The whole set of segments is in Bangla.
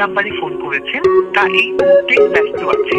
নাম্বারে ফোন করেছেন তা এই মুহূর্তে ব্যস্ত আছে।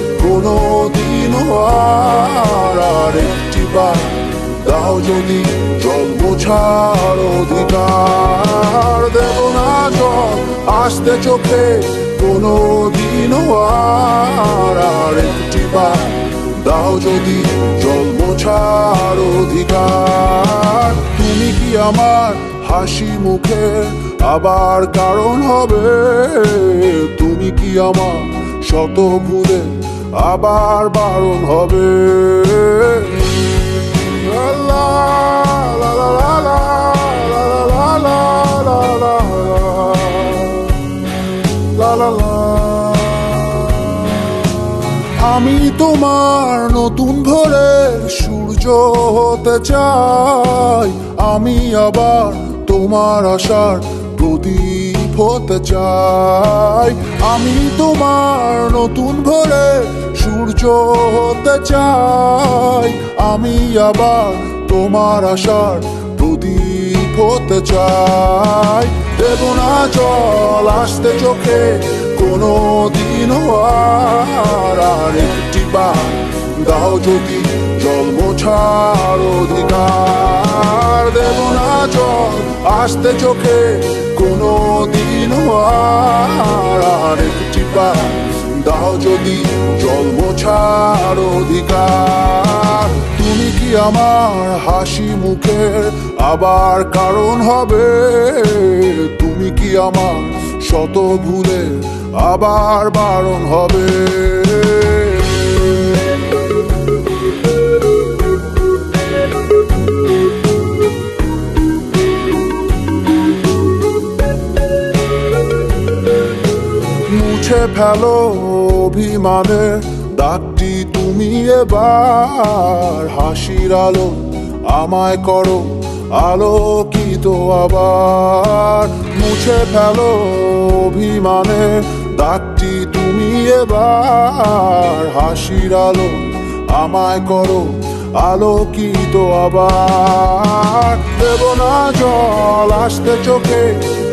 কোনো দিন আর একটি বার। দাও যদি জল মোছার অধিকার, দেব না জল, আসতে চোখে কোনো দিন আর একটি বার। দাও যদি জল মোছার অধিকার, তুমি কি আমার হাসি মুখে আবার কারণ হবে? তুমি কি আমার শত ভুলে আবার বারণ হবে আমি তোমার নতুন ভরে সূর্য হতে চাই আমি আবার তোমার আশার প্রদীপ হতে চাই। আমি তোমার নতুন ভোরে সূর্য হতে চাই। আমি আবার তোমার আশার প্রদীপ হতে চাই। দেব না জল আসতে চোখে কোনো দিন আর একটি বার দাও যদি জল মোছার অধিকার। দেব না আসতে চোখে কোনো দিন আর একটি বার দাও যদি জল মোছার অধিকার। তুমি কি আমার হাসি মুখের আবার কারণ হবে? তুমি কি আমার শত ভুলে আবার বারণ হবে? মুছে ফেলো অভিমানে। দাগটি তুমি এবার হাসির আলো আমায় করো, আলোকিত আবার। মুছে ফেলো অভিমানে দাগটি তুমি এবার হাসির আলো আমায় করো, আলোকিত আবার। দেব না জল আসতে চোখে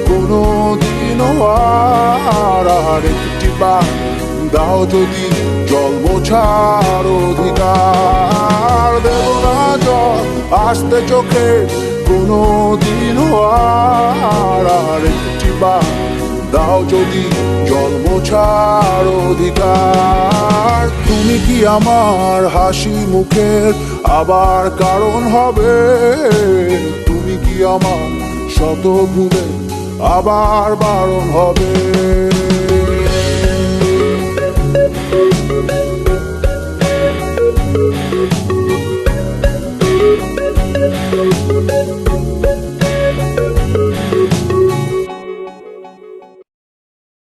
কোনো দিন আর বার দাও যদি জল মোছার অধিকার। দেব না জল আসতে চোখে কোনো দিন আর একটি বার দাও যদি জল মোছার অধিকার। তুমি কি আমার হাসি মুখের আবার কারণ হবে? তুমি কি আমার শত ভুলে আবার বারণ হবে? Música